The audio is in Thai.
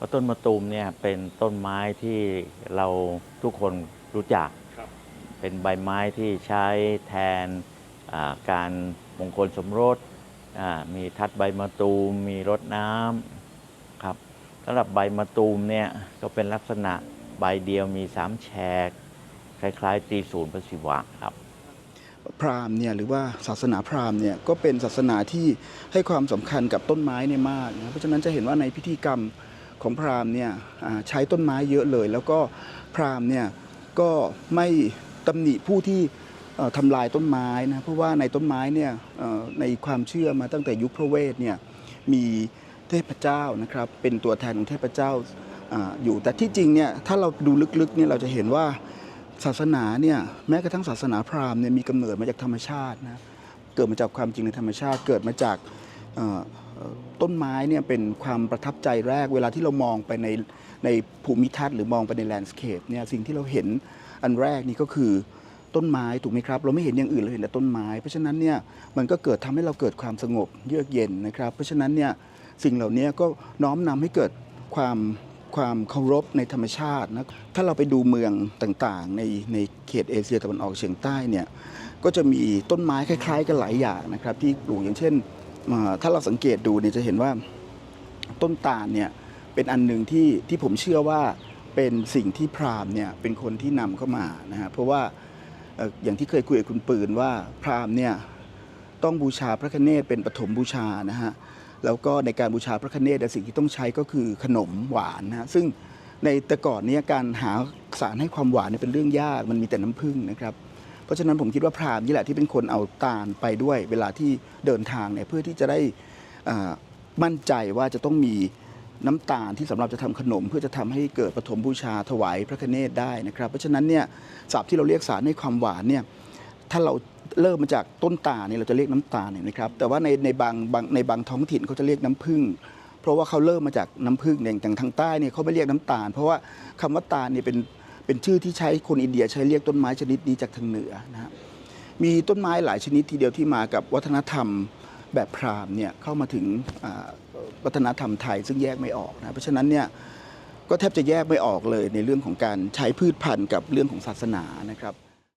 ราะต้นมะตูมเนี่ยเป็นต้นไม้ที่เราทุกคนรู้จักครับเป็นใบไม้ที่ใช้แทนอ่าการมงคลสมรสอ่ามีทัดใบมะตูม มีรดน้ำครับสำหรับใบมะตูมเนี่ยก็เป็นลักษณะใบเดียวมีสามแฉก คล้าย ๆ ตีศูนย์พระศิวะครับพราหมณ์เนี่ยหรือว่าศาสนาพราหมณ์เนี่ยก็เป็นศาสนาที่ให้ความสำคัญกับต้นไม้เนี่ยมากนะเพราะฉะนั้นจะเห็นว่าในพิธีกรรม ของพราหมณ์เนี่ยใช้ต้นไม้เยอะเลย แล้วก็พราหมณ์เนี่ยก็ไม่ตำหนิผู้ที่เอ่อทำลายต้นไม้นะเพราะว่าในต้นไม้เนี่ยในความเชื่อมาตั้งแต่ยุคพระเวทเนี่ยมีเทพเจ้านะครับเป็นตัวแทนของเทพเจ้าออยู่แต่ที่จริงเนี่ยถ้าเราดูลึกๆเนี่ยเราจะเห็นว่าศาสนาเนี่ยแม้กระทั่งศาสนาพราหมณ์เนี่ยมีกำเนิดมาจากธรรมชาตินะเกิดมาจากความจริงในธรรมชาติเกิดมาจาก ต้นไม้เนี่ยเป็นความประทับใจแรก เวลาที่เรามองไปในในภูมิทัศน์หรือมองไปในแลนด์สเคปเนี่ยสิ่งที่เราเห็นอันแรกนี่ก็คือต้นไม้ถูกไหมครับ เราไม่เห็นอย่างอื่นเราเห็นแต่ต้นไม้ เพราะฉะนั้นเนี่ยมันก็เกิดทำให้เราเกิดความสงบเยือกเย็นนะครับ เพราะฉะนั้นเนี่ยสิ่งเหล่านี้ก็น้อมนำให้เกิดความความเคารพในธรรมชาตินะถ้าเราไปดูเมืองต่างๆ ในในเขตเอเชียตะวันออกเฉียงใต้เนี่ยก็จะมีต้นไม้คล้าย ๆ กันหลายอย่างนะครับที่ปลูกอย่างเช่น ถ้าเราสังเกตดูเนี่ยจะเห็นว่าต้นตาลเนี่ยเป็นอันหนึ่งที่ที่ผมเชื่อว่าเป็นสิ่งที่พราหมณ์เนี่ยเป็นคนที่นำเข้ามานะฮะเพราะว่าอย่างที่เคยคุยกับคุณปืนว่าพราหมณ์เนี่ยต้องบูชาพระคเนศเป็นปฐมบูชานะฮะแล้วก็ในการบูชาพระคเนศสิ่งที่ต้องใช้ก็คือขนมหวานนะฮะซึ่งในแต่ก่อนเนี้การหาสารให้ความหวานเนี่ยเป็นเรื่องยากมันมีแต่น้ำผึ้งนะครับ ราะฉะนั้นผมคิดว่าพราหมณ์นี่แหละที่เป็นคนเอาตาลไปด้วยเวลาที่เดินทางเนี่ยเพื่อที่จะได้มั่นใจว่าจะต้องมีน้ำตาลที่สำหรับจะทำขนม เพื่อจะทำให้เกิดปฐมบูชาถวายพระคเนศได้นะครับ เพราะฉะนั้นเนี่ยศัพท์ที่เราเรียกสารให้ความหวานเนี่ยถ้าเราเริ่มมาจากต้นตาเนี่ยเราจะเรียกน้ำตาลเนี่ยนะครับ แต่ว่าในในบางบางในบางท้องถิ่นเขาจะเรียกน้ำผึ้งเพราะว่าเขาเริ่มมาจากน้ำผึ้งอย่างองทางใต้เนี่ยเขาไม่เรียกน้ำตาล เพราะว่าคำว่าตาลเนี่ยเป็น เป็นชื่อที่ใช้คนอินเดียใช้เรียกต้นไม้ชนิดนี้จากทางเหนือนะฮะมีต้นไม้หลายชนิดทีเดียวที่มากับวัฒนธรรมแบบพราหมณ์เนี่ยเข้ามาถึงวัฒนธรรมไทยซึ่งแยกไม่ออกนะเพราะฉะนั้นเนี่ยก็แทบจะแยกไม่ออกเลยในเรื่องของการใช้พืชพันธุ์กับเรื่องของศาสนานะครับ